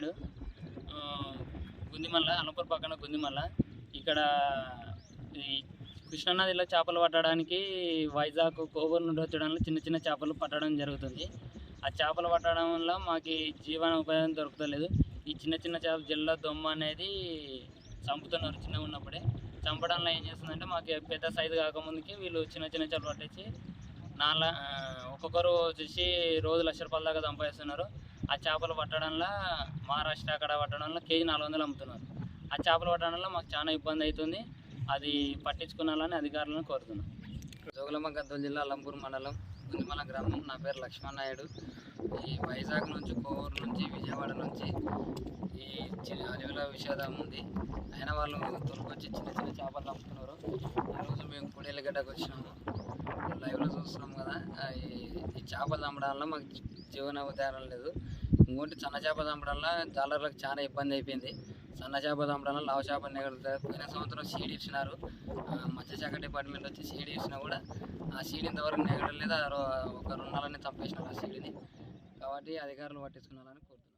నాయుడు గుందిమల్ల అన్నపూర్ పక్కన గుందిమల్ల. ఇక్కడ ఈ కృష్ణానదిలో చేపలు పట్టడానికి వైజాగ్ కోవూరు నుండి వచ్చడానికి చిన్న చిన్న చేపలు పట్టడం జరుగుతుంది. ఆ చేపలు పట్టడం వల్ల మాకు జీవన ఉపాయం దొరకలేదు ఈ చిన్న చిన్న చేప జిల్లా దొమ్మ అనేది చంపుతున్నారు చిన్నగా ఉన్నప్పుడే. చంపడంలో ఏం చేస్తుందంటే మాకు పెద్ద సైజు కాకముందుకి వీళ్ళు చిన్న చిన్న చేపలు పట్టేసి నాలుగు ఒక్కొక్కరు వచ్చేసి రోజు లక్ష రూపాయల దాకా సంపాదిస్తున్నారు. ఆ చేపలు పట్టడంలో మహారాష్ట్ర అక్కడ పట్టడంలో కేజీ నాలుగు వందలు అమ్ముతున్నారు. ఆ చేపలు పట్టడంలో మాకు చాలా ఇబ్బంది అవుతుంది అది పట్టించుకున్నాలని అధికారులను కోరుతున్నాం. జోగులమ్మ గద్వాల జిల్లా అలంపూర్ మండలం గుంజమల గ్రామం. నా పేరు లక్ష్మణ్ నాయుడు ఈ వైజాగ్ నుంచి కోవూరు నుంచి విజయవాడ నుంచి ఈ చిన్న అడవిలో విషాదం ఉంది. అయినా వాళ్ళు తొలకొచ్చి చిన్న చిన్న చేపలు అమ్ముతున్నారు. ఈరోజు మేము పుడేలగడ్డకు వచ్చినాము. లైవ్లో చూస్తున్నాం కదా. ఈ చేపలు అమ్మడం వల్ల మాకు జీ- జీవన ఉదాహరణ లేదు. ఇంకోటి సన్న చేప చంపడం జాలర్లకు చాలా ఇబ్బంది అయిపోయింది. సన్న చేప చంపడం లావు చేప పోయిన సంవత్సరం సీడ్ ఇచ్చినారు. ఆ, మత్స్యశాఖ డిపార్ట్మెంట్ వచ్చి సీడీ ఇచ్చినా కూడా ఆ సీడ్ ఇంతవరకు నెగడం లేదు ఒక రెండు నెలలని చంపేసినారు ఆ సీడీని. కాబట్టి అధికారులు పట్టించుకున్నారని కోరుతున్నాను